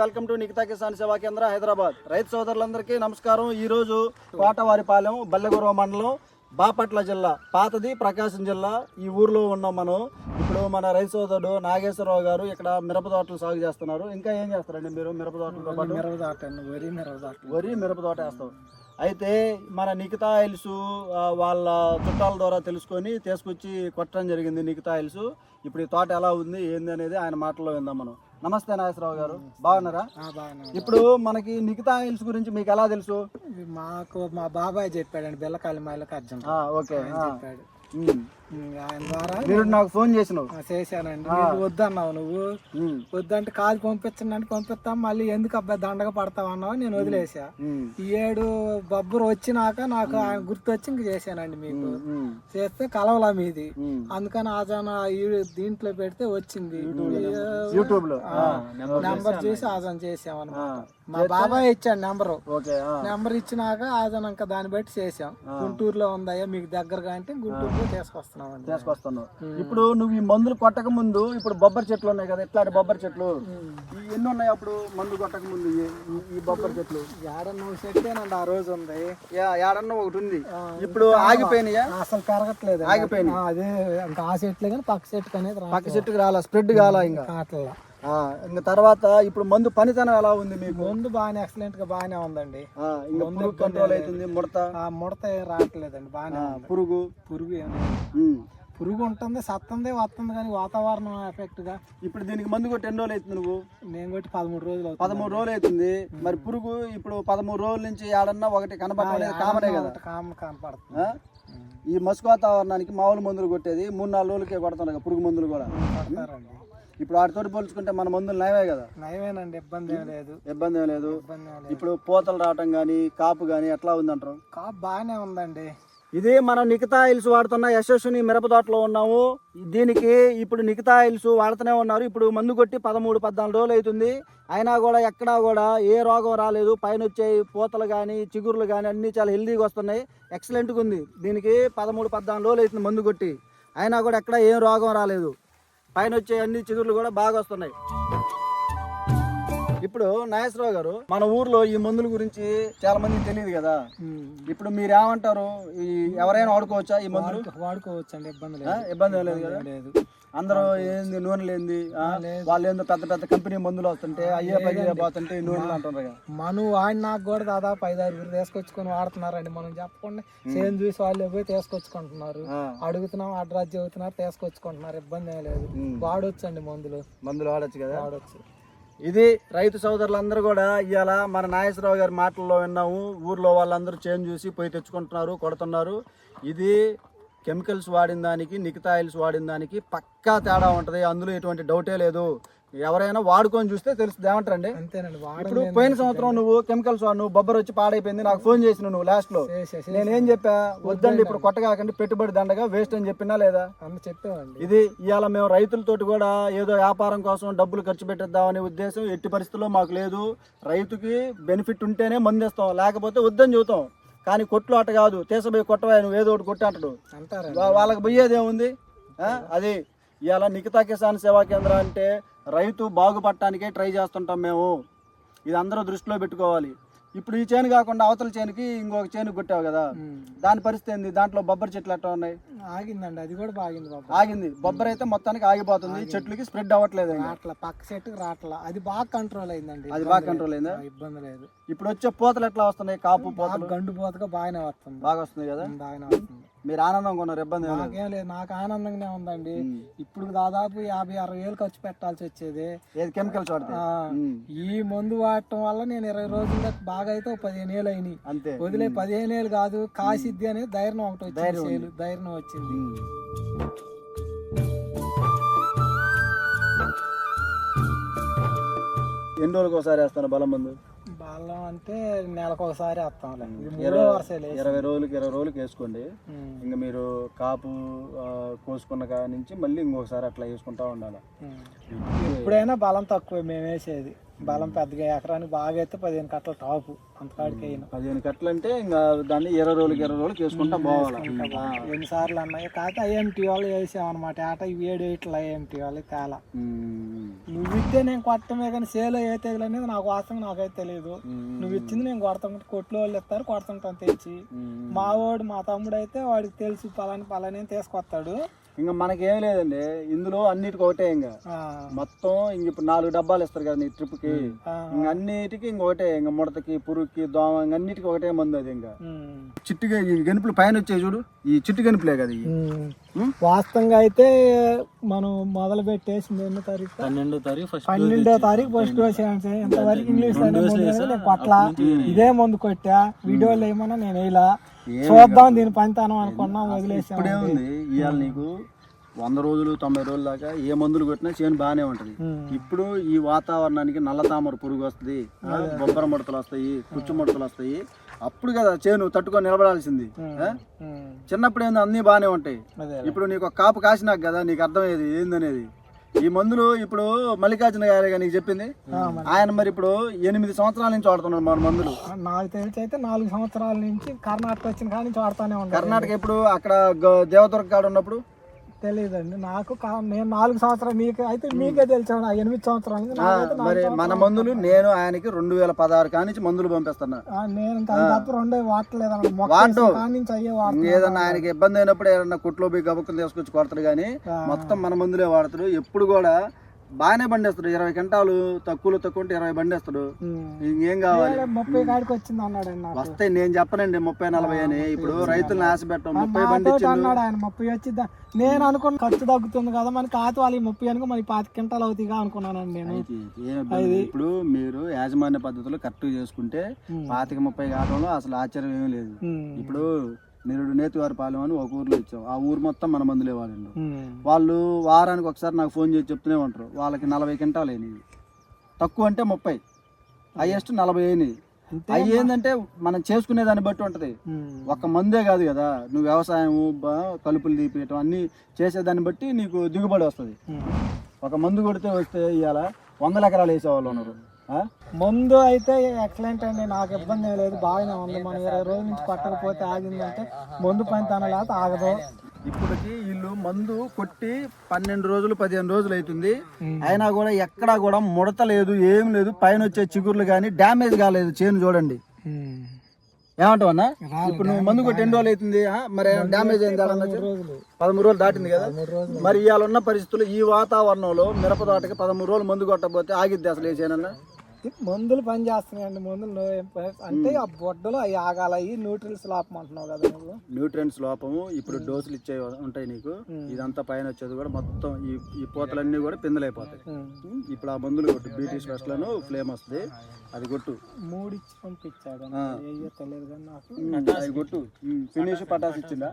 Welcome to Nikita Kisan సేవా కేంద్ర హైదరాబాద్. రైతు సోదరులందరికీ నమస్కారం. ఈ రోజు కోటవారిపాలెం బల్లెగురవ మండలం బాపట్ల జిల్లా పాతది ప్రకాశం జిల్లా. ఈ ఊర్లో ఉన్నాం మనం. ఇప్పుడు మన రైతు సోదరుడు నాగేశ్వరరావు గారు ఇక్కడ మిరప తోటలు సాగు చేస్తున్నారు. ఇంకా ఏం చేస్తారండి మీరు మిరప తోటలతో పాటు? మిరప తోట వరి మిరప తోట వరి మిరప తోట వేస్తాం. అయితే మన నికితా ఆయిల్స్ వాళ్ళ చుట్టాల ద్వారా తెలుసుకొని తీసుకొచ్చి కొట్టడం జరిగింది నికితా ఆయిల్స్ ఇప్పుడు ఈ తోట ఎలా ఉంది ఏంది అనేది ఆయన మాటల్లో విందాం మనం. నమస్తే నాగేశ్వరరావు గారు. బాగున్నారా. ఇప్పుడు మనకి నికితా ఆయిల్స్ గురించి మీకు ఎలా తెలుసు? మాకు మా బాబాయ్ చెప్పాడండి బిల్లకాయల మైలకు అర్జున్. ఓకే. చెప్పాడు. ఆయన ద్వారా మీరు నాకు ఫోన్ చేసినావు. ఆ, చేశానండి. వద్దన్నావు నువ్వు. వద్దంటే కాదు పంపించండి అంటే పంపిస్తాం. మళ్ళీ ఎందుకు అబ్బాయి దండగా పడతావు అన్నావు నేను వదిలేసా. ఈ ఏడు బొబ్బరు వచ్చినాక నాకు ఆయన గుర్తొచ్చి ఇంక చేశానండి మీకు. చేస్తే కలవలా మీది. అందుకని ఆజాన ఈ దీంట్లో పెడితే వచ్చింది. యూట్యూబ్లో ఆ. నెంబర్ చూసి ఆజాన్ చేసాం ఆ. అనమాట మా బాబాయ్ ఇచ్చాడు నెంబరు. ఓకే ఆ. నెంబర్ ఇచ్చినాక ఆదన ఇంకా దాన్ని బట్టి చేసాం గుంటూరులో ఉందయ్యా మీకు దగ్గరగా అంటే గుంటూరులో తీసుకొస్తున్నాం. అండి తీసుకొస్తున్నావు. ఇప్పుడు నువ్వు ఈ మందులు కొట్టక ముందు ఇప్పుడు బొబ్బరి చెట్లు ఉన్నాయి కదా ఇట్లాంటి బొబ్బరి చెట్లు? ఎన్ని ఉన్నాయి అప్పుడు మందు కొట్టక ముందు ఈ- బొబ్బరి చెట్లు? ఏడ నువ్వు చెట్టేనండి ఆ రోజు ఉంది. యా- ఏడన్నా ఒకటి ఉంది. ఇప్పుడు ఆగిపోయినాయా? అసలు పెరగట్లేదు ఆగిపోయినాయి. అదే ఇంకా ఆ చెట్లే కానీ పక్క చెట్టుకు అనేది పక్క చెట్టుకి రాలా స్ప్రెడ్ కాలా ఇంకా? ఆ, ఇంకా తర్వాత ఇప్పుడు మందు పనితనం ఎలా ఉంది మీకు? ముందు బాగానే ఎక్సలెంట్గా బాగానే ఉందండి. పురుగు కంట్రోల్ అవుతుంది ముడత? ఆ ముడత ఏం రావట్లేదండి బాగానే పురుగు? పురుగు. పురుగు ఉంటుంది సత్తుంది వస్తుంది కానీ వాతావరణం ఎఫెక్ట్గా ఇప్పుడు దీనికి మందు కొట్టి ఎన్ని రోజులు అవుతుంది నువ్వు? నేను కొట్టి పదమూడు రోజులు పదమూడు రోజులు అవుతుంది. మరి పురుగు ఇప్పుడు పదమూడు రోజుల నుంచి ఏడన్నా ఒకటి కనపడలేదు కామనే కదా. ఒకటి కామ కనపడుతుంది? ఈ మసుకు వాతావరణానికి మామూలు మందులు కొట్టేది మూడు నాలుగు రోజులకే కొడుతున్నారు పురుగు మందులు కూడా. ఇప్పుడు వాటితో పోల్చుకుంటే మన మందులు నయమే కదా. నయమేనండి ఇబ్బంది ఏం లేదు. ఇబ్బంది ఏం లేదు. ఇప్పుడు పూతలు రావటం కానీ కాపు కానీ ఎట్లా ఉందంటారు? కాపు బాగానే ఉందండి. ఇది మనం నికితా ఆయిల్స్ వాడుతున్న యశస్విని మిరప తోటలో ఉన్నాము. దీనికి ఇప్పుడు నికితా ఆయిల్స్ వాడుతూనే ఉన్నారు. ఇప్పుడు మందు కొట్టి పదమూడు పద్నాలుగు రోజులు అవుతుంది. అయినా కూడా ఎక్కడా కూడా ఏ రోగం రాలేదు. పైన వచ్చే పూతలు కానీ చిగుర్లు కానీ అన్నీ చాలా హెల్దీగా వస్తున్నాయి. ఎక్సలెంట్గా ఉంది. దీనికి పదమూడు పద్నాలుగు రోజులు అవుతుంది మందు కొట్టి. అయినా కూడా ఎక్కడ ఏం రోగం రాలేదు. పైన వచ్చే అన్ని చిగుర్లు కూడా బాగా వస్తున్నాయి. ఇప్పుడు నాగేశ్వరరావు గారు మన ఊర్లో ఈ మందుల గురించి చాలా మందికి తెలియదు కదా. ఇప్పుడు మీరు ఏమంటారు ఈ ఎవరైనా వాడుకోవచ్చా ఈ మందులు? వాడుకోవచ్చు అండి ఇబ్బంది? లేదు. ఇబ్బంది లేదు కదా? లేదు. అందరూ ఏంది నూనె లేనిది ఆ? వాళ్ళు ఏందో పెద్ద పెద్ద కంపెనీ మందులు వస్తుంటే అయ్యే పది పోతుంటే నూనెలు అంటున్నారు కదా. మనం వాడిన నాకు కూడా దాదాపు ఐదు ఆరుగురు తీసుకొచ్చుకొని వాడుతున్నారండి. మనం చెప్పకుండా సేమ్ చూసి వాళ్ళు పోయి తీసుకొచ్చుకుంటున్నారు. అడుగుతున్నాం అడ్రస్ చెబుతున్నారు తీసుకొచ్చుకుంటున్నారు. ఇబ్బంది ఏం లేదు. వాడొచ్చు అండి మందులు. మందులు వాడచ్చు కదా? వాడొచ్చు. ఇది రైతు సోదరులందరూ కూడా ఇవాళ మన నాగేశ్వరరావు గారి మాటల్లో విన్నాము. ఊర్లో వాళ్ళందరూ చేంజ్ చూసి పోయి తెచ్చుకుంటున్నారు కొడుతున్నారు. ఇది కెమికల్స్ వాడిన దానికి నికితాయిల్స్ వాడిన దానికి పక్కా తేడా ఉంటుంది. అందులో ఎటువంటి డౌటే లేదు. ఎవరైనా వాడుకొని చూస్తే తెలుస్తుంది. ఏమంటారండి? అంతేనండి ఇప్పుడు పోయిన సంవత్సరం నువ్వు కెమికల్స్ వాడు నువ్వు బొబ్బర్ వచ్చి పాడైపోయింది నాకు ఫోన్ చేసిన నువ్వు లాస్ట్లో. నేనేం చెప్పా? వద్దండి ఇప్పుడు కొట్టగాకండి పెట్టుబడి దండగా వేస్ట్ అని చెప్పినా లేదా? చెప్పామండి. ఇది ఇవాళ మేము రైతులతోటి కూడా ఏదో వ్యాపారం కోసం డబ్బులు ఖర్చు పెట్టేద్దామనే ఉద్దేశం ఎట్టి పరిస్థితుల్లో మాకు లేదు. రైతుకి బెనిఫిట్ ఉంటేనే మందేస్తాం లేకపోతే వద్దని చెబుతాం. కానీ కొట్లు అట కాదు తీసబోయి కొట్టవా నువ్వు ఏదో ఒకటి కొట్టి అంటాడు వా- వాళ్ళకి పోయేది ఏముంది? ఆ? అది ఇవాళ నిఖితా కిసాన్ సేవా కేంద్రం అంటే రైతు బాగుపడటానికే ట్రై చేస్తుంటాం మేము. ఇది అందరూ దృష్టిలో పెట్టుకోవాలి. ఇప్పుడు ఈ చేను కాకుండా అవతల చేనుకి ఇంకొక చేను కొట్టావు కదా. దాని పరిస్థితి ఏంది? దాంట్లో బొబ్బరి చెట్లు ఎట్లా ఉన్నాయి? ఆగిందండి. అది కూడా బాగింది బాబు. ఆగింది. బొబ్బరి అయితే మొత్తానికి ఆగిపోతుంది. చెట్లకి స్ప్రెడ్ అవ్వట్లేదు. రాట్ల పక్క చెట్టుకు రాట్ల. అది బాగా కంట్రోల్ అయిందండి. అది బాగా కంట్రోల్ అయిందా? ఇబ్బంది లేదు. ఇప్పుడు వచ్చే పూతలు ఎట్లా వస్తున్నాయి? కాపు పూతలు? గండు పోతగా బాగానే వస్తుంది. బాగా వస్తున్నాయి కదా? బాగానే వస్తుంది. మీరు ఆనందంగా ఉన్నారు ఇబ్బంది ఏం లేదు. నాకేం లేదు నాకు ఆనందంగానే ఉందండి. ఇప్పుడు దాదాపు యాభై అరవై వేలు ఖర్చు పెట్టాల్సి వచ్చేది. ఏది కెమికల్స్ వాడితే. ఈ మందు వాడటం వల్ల నేను ఇరవై రోజుల్లో బాగా అయితే పదిహేను ఏళ్ళు అయినాయి. అంతే. వదిలే పదిహేను ఏళ్ళు కాదు కాసిద్ది అనేది ధైర్యం ఒకటి వచ్చింది ధైర్యం వచ్చింది. ఎన్ని రోజులకు ఒకసారి వేస్తాను బలం మందు? బాలం అంటే నెలకు ఒకసారి మూడో వరుసలే ఇరవై రోజులకి ఇరవై రోజులకి వేసుకోండి. ఇంకా మీరు కాపు కోసుకున్న కాడ నుంచి మళ్ళీ ఇంకొకసారి అట్లా వేసుకుంటా ఉండాలి. ఎప్పుడైనా బలం తక్కువ మేము వేసేది. బలం పెద్దగా ఎకరానికి బాగా అయితే పదిహేను కట్టల టాపు అంతకాడికి అయినా పదిహేను కట్టలు అంటే ఇంకా దాన్ని ఇరవై రోజులకి ఇరవై రోజులకి వేసుకుంటా ఆ. ఎన్నిసార్లు అన్నాయి కాకపోతే ఐఎంటీ వాళ్ళు వేసామన్నమాట ఆట ఇవి ఏడు ఇట్లా ఐఎంటీ వాళ్ళు తేలా. నువ్వు ఇస్తే నేను కొట్టమే కానీ సేలో ఏ తెగులు అనేది నాకు వాస్తవం నాకైతే తెలియదు నువ్వు ఇచ్చింది నేను కొడతాం కొట్లో వాళ్ళు ఇస్తారు కొడుతుంటాను తెచ్చి. మా వాడు మా తమ్ముడు అయితే వాడికి తెలుసు పలాని పలాని తీసుకొస్తాడు. ఇంకా మనకేం లేదండి. ఇందులో అన్నిటికి ఒకటే ఇంకా. ఆ, మొత్తం ఇంక ఇప్పుడు నాలుగు డబ్బాలు ఇస్తారు కదా నీ ట్రిప్కి ఆ, ఇంక అన్నిటికి ఇంక ఒకటే. ఇంకా ముడతకి పురుగుకి దోమ ఇంక అన్నిటికి ఒకటే మందు అది ఇంకా. ఉమ్, చిట్టుగా ఈ గెనుపులు పైన వచ్చాయి చూడు. ఈ చిట్టు గెనుపులే కదా? వాస్తవంగా అయితే మనం మొదలు పెట్టేసింది ఎన్నో తారీఖు? పన్నెండో తారీఖు ఫస్ట్ పన్నెండో తారీఖు ఫస్ట్ డోస్. ఇంతవరకు ఇంగ్లీష్ కొట్లా ఇదే ముందు కొట్టా. వీడియోలు ఏమన్నా నేను వేయలా? చూద్దాం దీని పనితనం అనుకున్నాం వదిలేసాం ఇప్పుడే ఉంది. ఇవాళ నీకు వంద రోజులు తొంభై రోజుల దాకా ఏ మందులు కొట్టినా చేను బాగానే ఉంటది. ఇప్పుడు ఈ వాతావరణానికి నల్ల తామర పురుగు వస్తుంది బొబ్బర ముడతలు వస్తాయి కుచ్చు ముడతలు వస్తాయి. అప్పుడు కదా చేను తట్టుకొని నిలబడాల్సింది. చిన్నప్పుడు ఏందో అన్నీ బాగానే ఉంటాయి. ఇప్పుడు నీకు ఒక కాపు కాసినాక కదా నీకు అర్థమయ్యేది ఏందనేది? ఈ మందులు ఇప్పుడు మల్లికార్జున గారే నీకు చెప్పింది. ఆయన మరి ఇప్పుడు ఎనిమిది సంవత్సరాల నుంచి వాడుతున్నారు మన మందులు. నాకు తెలిసి అయితే నాలుగు సంవత్సరాల నుంచి కర్ణాటక వచ్చిన కాడి నుంచి వాడుతానే ఉంటాను కర్ణాటక ఎప్పుడు? అక్కడ దేవదుర్గ కాడ ఉన్నప్పుడు? తెలియదండి నాకు కా- నేను నాలుగు సంవత్సరాలు మీకు అయితే మీకే తెలుసు ఎనిమిది సంవత్సరాల నుంచి ఆ, నాకైతే నాలుగు మరి మన మందులు నేను ఆయనకి రెండు వేల పదహారు కానించి మందులు పంపిస్తున్నా. ఆ, నేను ఇంకా అది తప్ప రెండే వాడలేదు అన్న మొక్క వాడు. వేసిన కాడి నుంచి అయ్యే వాడుతున్నా ఏదన్నా ఆయనకి ఇబ్బంది అయినప్పుడు ఏదన్నా కుట్లో పోయి గబుక్కుని తీసుకొచ్చి కొడతాడు కానీ. మొత్తం మన మందులే వాడతాడు ఎప్పుడు కూడా బాగానే బండేస్తాడు. ఇరవై గంటలు తక్కువలో తక్కువ ఉంటే ఇరవై బండేస్తాడు. ఇంకేం కావాలి? ముప్పై కాడికి వచ్చింది అన్నాడండి నాకు. వస్తాయి నేను చెప్పనండి ముప్పై నలభై అని. ఇప్పుడు రైతులను ఆశ పెట్టం ముప్పై బండి అన్నాడు ఆయన ముప్పై వచ్చిద్దా? నేను అనుకున్న ఖర్చు తగ్గుతుంది కదా మన కాదు వాళ్ళు ముప్పై అనుకో మరి పాతి క్వింటాలు అవుతాయిగా అనుకున్నానండి నేను. ఇప్పుడు మీరు యాజమాన్య పద్ధతిలో కరెక్ట్ చేసుకుంటే. పాతిక ముప్పై కావడంలో అసలు ఆశ్చర్యం ఏమీ లేదు. ఇప్పుడు నిరుడు నేతివారి పాలెం అని ఒక ఊర్లో ఇచ్చాం. ఆ ఊరు మొత్తం మన మందులే ఉమ్. వాళ్ళు వారానికి ఒకసారి నాకు ఫోన్ చేసి చెప్తూనే ఉంటారు. వాళ్ళకి నలభై క్వింటాలు అయినాయి. తక్కువ అంటే ముప్పై. హైయెస్ట్ నలభై అయినాయి. అంతే అవి ఏంటంటే మనం చేసుకునే దాన్ని బట్టి ఉంటది. ఒక్క మందే కాదు కదా. నువ్వు వ్యవసాయం కలుపులు తీపియటం అన్ని చేసేదాన్ని బట్టి నీకు దిగుబడి వస్తుంది. ఒక మందు కొడితే వస్తే ఇవాళ వందల ఎకరాలు వేసేవాళ్ళు ఉన్నారు? మందు అయితే ఎక్సలెంట్ అండి నాకు ఇబ్బంది ఏం లేదు బాగానే ఉంది. మనం ఇరవై రోజుల నుంచి కొట్టకపోతే ఆగిందంటే మందు పని తన లేకపోతే ఆగదు. ఇప్పటికి వీళ్ళు మందు కొట్టి పన్నెండు రోజులు పదిహేను రోజులు అవుతుంది. అయినా కూడా ఎక్కడా కూడా ముడత లేదు ఏం లేదు. పైన వచ్చే చిగుర్లు కానీ డ్యామేజ్ కాలేదు చేను చూడండి. ఏమంటావు అన్న ఇప్పుడు నువ్వు మందు కొట్టి ఎన్ని రోజులు అవుతుంది? మరి డ్యామేజ్ అయింది పదమూడు రోజులు. దాటింది కదా? మరి ఇవాళ ఉన్న పరిస్థితులు ఈ వాతావరణంలో మిరప తోటకి పదమూడు రోజులు మందు కొట్టకపోతే ఆగిద్ది అసలు ఏ చేనన్నా? మందులు పని చేస్తున్నాయండి మందులు అంటే ఆ బొడ్డలు అవి ఆగాల అవి న్యూట్రల్స్ లోపమంటున్నావు కదా నువ్వు. న్యూట్రియన్స్ లోపము ఇప్పుడు డోసులు ఇచ్చే ఉంటాయి నీకు. ఇదంతా పైన వచ్చేది కూడా మొత్తం ఈ ఈ పూతలన్నీ కూడా పిందలైపోతాయి. ఇప్పుడు ఆ మందులు కొట్టు బీటీ స్పెషల్ను ఫ్లేమ్ వస్తుంది. అది కొట్టు. మూడు ఇచ్చి పంపించాడు అది కొట్టు. ఫినిష్ పటాస్ ఇచ్చిందా?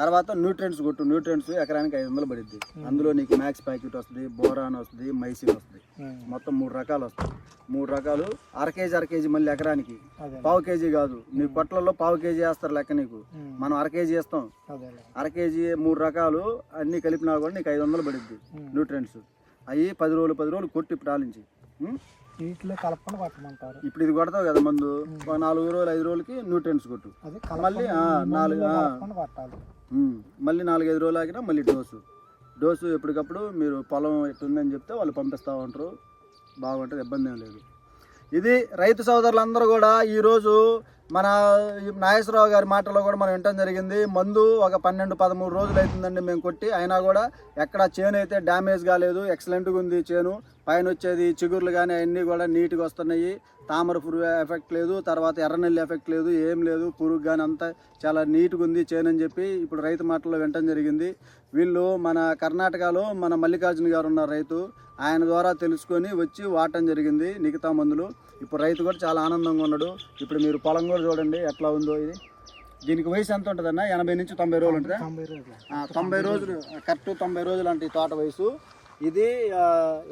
తర్వాత న్యూట్రియన్స్ కొట్టు. న్యూట్రియన్స్ ఎకరానికి ఐదు వందలు పడుద్ది. అందులో నీకు మ్యాక్స్ ప్యాకెట్ వస్తుంది బోరాన్ వస్తుంది మైసిన్ వస్తుంది. మొత్తం మూడు రకాలు వస్తాయి. మూడు రకాలు. అర కేజీ అర కేజీ మళ్ళీ ఎకరానికి. పావు కేజీ కాదు. నీ కొట్లలో పావు కేజీ వేస్తారు లెక్క నీకు. మనం అర కేజీ వేస్తాం. అర కేజీ మూడు రకాలు. అన్ని కలిపినా కూడా నీకు ఐదు వందలు పడుద్ది. న్యూట్రియన్స్ అవి పది రోజులు పది రోజులు కొట్టి ఇప్పుడు ఆలించి కలపకుండా ఇప్పుడు ఇది కొడతావు కదా మందు. ఒక నాలుగు రోజులు ఐదు రోజులకి న్యూట్రియన్స్ కొట్టు. మళ్ళీ నాలుగు. మళ్ళీ నాలుగైదు రోజులు ఆగినా మళ్ళీ డోసు. డోసు ఎప్పటికప్పుడు మీరు పొలం ఎట్టుందని చెప్తే వాళ్ళు పంపిస్తూ ఉంటారు. బాగుంటుంది ఇబ్బంది ఏం లేదు. ఇది రైతు సోదరులందరూ కూడా ఈరోజు మన ఈ నాగేశ్వరరావు గారి మాటలో కూడా మనం వినటం జరిగింది. మందు ఒక పన్నెండు పదమూడు రోజులు అవుతుందండి మేము కొట్టి అయినా కూడా ఎక్కడ చేను అయితే డ్యామేజ్ కాలేదు ఎక్సలెంట్గా ఉంది చేను. పైన వచ్చేది చిగుర్లు కానీ అవన్నీ కూడా నీట్గా వస్తున్నాయి. తామర పురుగు ఎఫెక్ట్ లేదు తర్వాత ఎర్రనెల్లి ఎఫెక్ట్ లేదు ఏం లేదు. పురుగు కానీ అంతా చాలా నీట్గా ఉంది చేను అని చెప్పి ఇప్పుడు రైతు మాటల్లో వినటం జరిగింది. వీళ్ళు మన కర్ణాటకలో మన మల్లికార్జున గారు ఉన్నారు రైతు. ఆయన ద్వారా తెలుసుకొని వచ్చి వాడటం జరిగింది మిగతా మందులు. ఇప్పుడు రైతు కూడా చాలా ఆనందంగా ఉన్నాడు. ఇప్పుడు మీరు పొలం కూడా చూడండి ఎట్లా ఉందో ఇది. దీనికి వయసు ఎంత ఉంటుందన్న? ఎనభై నుంచి తొంభై రోజులు ఉంటుందా? తొంభై రోజులు. ఆ, తొంభై రోజులు కరెక్ట్ తొంభై రోజులు అంటే ఈ తోట వయసు. ఇది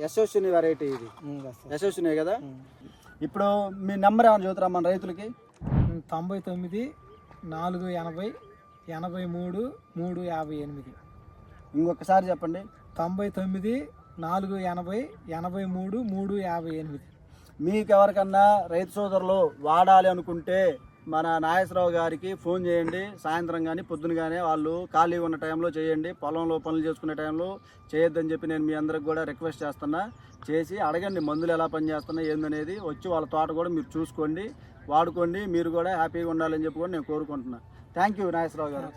యశస్విని వెరైటీ ఇది. యశస్విని కదా? ఇప్పుడు మీ నెంబర్ ఏమైనా చూస్తారా మన రైతులకి? తొంభై తొమ్మిది నాలుగు ఎనభై ఎనభై మూడు మూడు యాభై ఎనిమిది. ఇంకొకసారి చెప్పండి. తొంభై తొమ్మిది నాలుగు ఎనభై ఎనభై మూడు మూడు యాభై ఎనిమిది. మీకు ఎవరికన్నా రైతు సోదరులు వాడాలి అనుకుంటే మన నాగేశ్వరరావు గారికి ఫోన్ చేయండి. సాయంత్రం కానీ పొద్దున కానీ వాళ్ళు ఖాళీ ఉన్న టైంలో చేయండి. పొలంలో పనులు చేసుకునే టైంలో చేయొద్దని చెప్పి నేను మీ అందరికి కూడా రిక్వెస్ట్ చేస్తున్నా. చేసి అడగండి మందులు ఎలా పనిచేస్తున్నాయి ఏందనేది. వచ్చి వాళ్ళ తోట కూడా మీరు చూసుకోండి వాడుకోండి. మీరు కూడా హ్యాపీగా ఉండాలని చెప్పి కూడా నేను కోరుకుంటున్నాను థ్యాంక్ యూ నాగేశ్వరరావు గారు.